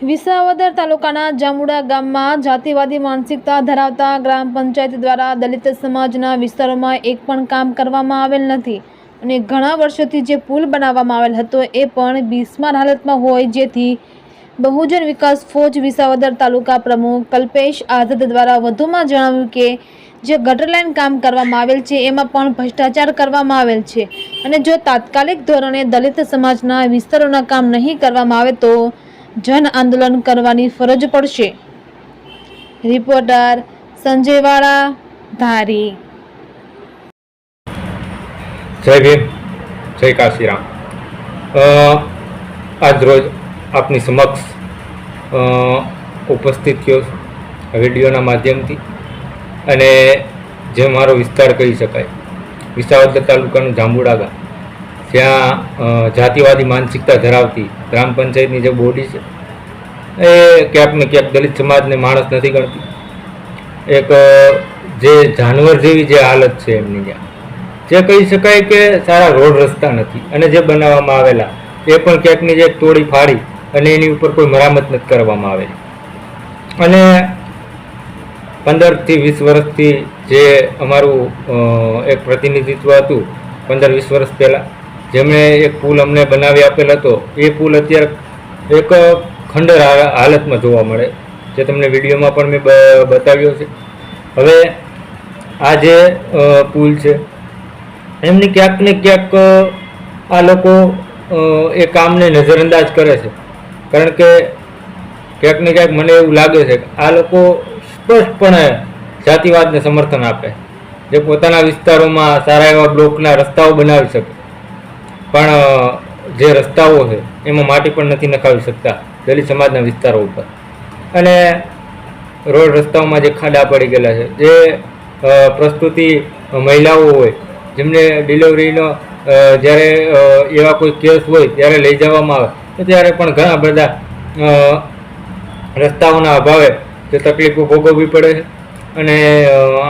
વિસાવદર તાલુકાના જામુડા ગામમાં જાતિવાદી માનસિકતા ધરાવતા ગ્રામ પંચાયત દ્વારા દલિત સમાજના વિસ્તારોમાં એક પણ કામ કરવામાં આવેલ નથી અને ઘણા વર્ષોથી જે પુલ બનાવવામાં આવેલ હતો એ પણ બિસ્માર હાલતમાં હોય જેથી બહુજન વિકાસ ફોજ વિસાવદર તાલુકા પ્રમુખ કલ્પેશ આઝાદ દ્વારા વધુમાં જણાવ્યું કે જે ગટર લાઇન કામ કરવામાં આવેલ છે એમાં પણ ભ્રષ્ટાચાર કરવામાં આવેલ છે અને જો તાત્કાલિક ધોરણે દલિત સમાજના વિસ્તારોના કામ નહીં કરવામાં આવે તો જન આંદોલન કરવાની ફરજ પડશે. રિપોર્ટર સંજયવાળા ધારી. જય ભીમ, જય કાશીરામ. આજ રોજ આપની સમક્ષ ઉપસ્થિત થયો વિડીયોના માધ્યમથી. અને જે મારો વિસ્તાર કહી શકાય, વિસાવદર તાલુકાનું જાંબુડા ગામ જ્યાં જાતિવાદી માનસિકતા ધરાવતી ગ્રામ પંચાયતની જે બોડી છે, એ ક્યાંક ને ક્યાંક દલિત સમાજને માણસ નથી ગણતી. એક જે જાનવર જેવી જે હાલત છે એમની ત્યાં, જે કહી શકાય કે સારા રોડ રસ્તા નથી અને જે બનાવવામાં આવેલા, એ પણ ક્યાંકની જે તોડી ફાડી અને એની ઉપર કોઈ મરામત નથી કરવામાં આવેલી. અને પંદરથી વીસ વર્ષથી જે અમારું એક પ્રતિનિધિત્વ હતું, પંદર વીસ વર્ષ પહેલાં જેમણે એક પુલ અમને બનાવી આપેલ હતો, એ પુલ અત્યારે એક ખંડર હાલતમાં જોવા મળે, જે તમને વિડીયોમાં પણ મેં બતાવ્યો છે. હવે આ જે પુલ છે, એમની ક્યાંક ને ક્યાંક આ લોકો એ કામને નજરઅંદાજ કરે છે. કારણ કે ક્યાંક ને ક્યાંક મને એવું લાગે છે કે આ લોકો સ્પષ્ટપણે જાતિવાદને સમર્થન આપે, જે પોતાના વિસ્તારોમાં સારા એવા બ્લોકના રસ્તાઓ બનાવી શકે. પણ જે રસ્તાઓ છે, એમાં માટી પણ નથી નખાવી શકતા દલિત સમાજના વિસ્તારો ઉપર. અને રોડ રસ્તાઓમાં જે ખાડા પડી ગયેલા છે, જે પ્રસ્તુતિ મહિલાઓ હોય, જેમને ડિલિવરીનો જ્યારે એવા કોઈ કેસ હોય ત્યારે લઈ જવામાં આવે, તો ત્યારે પણ ઘણા બધા રસ્તાઓના અભાવે જે તકલીફો ભોગવવી પડે છે. અને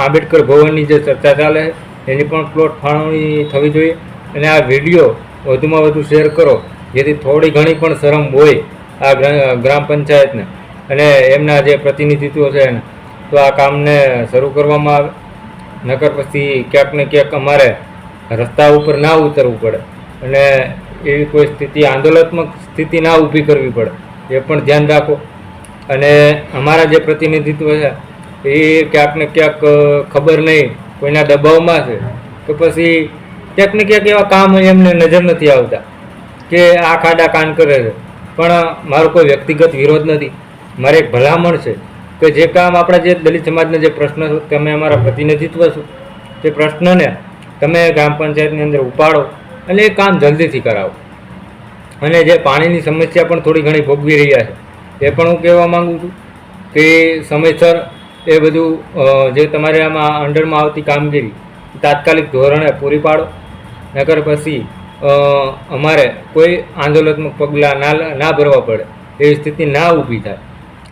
આંબેડકર ભવનની જે ચર્ચા ચાલે છે, એની પણ પ્લોટ ફાળવણી થવી જોઈએ. અને આ વીડિયો વધુમાં વધુ શેર કરો. જેથી થોડી ઘણી પણ શરમ હોય આ ગ્રા- ગ્રામ પંચાયતને. અને એમના જે પ્રતિનિધિત્વ છે એને. તો આ કામને શરૂ કરવામાં આવે. નકર પછી ક્યાંક ને ક્યાંક અમારે રસ્તા ઉપર ના ઉતરવું પડે. અને એવી કોઈ સ્થિતિ, આંદોલનાત્મક સ્થિતિ ના ઊભી કરવી પડે. એ પણ ધ્યાન રાખો. અને અમારા જે પ્રતિનિધિત્વ છે, એ ક્યાંક ને ક્યાંક ખબર નહીં કોઈના દબાવમાં છે. તો પછી ક્યાંક ને ક્યાંક એવા કામ એમને નજર નથી આવતા કે આ ખાડા કાન કરે છે. પણ મારો કોઈ વ્યક્તિગત વિરોધ નથી. મારે એક ભલામણ છે કે જે કામ આપણા જે દલિત સમાજના જે પ્રશ્ન તમે અમારા પ્રતિનિધિત્વ છો. તે પ્રશ્નને તમે ગ્રામ પંચાયતની અંદર ઉપાડો અને એ કામ જલ્દીથી કરાવો. અને જે પાણીની સમસ્યા પણ થોડી ઘણી ભોગવી રહ્યા છે, એ પણ હું કહેવા માંગુ છું કે સમયસર એ બધું જે તમારે આમાં અંડરમાં આવતી કામગીરી તાત્કાલિક ધોરણે પૂરી પાડો. નકર પછી અમારે કોઈ આંદોલનાત્મક પગલાં ના ના ભરવા પડે, એવી સ્થિતિ ના ઊભી થાય.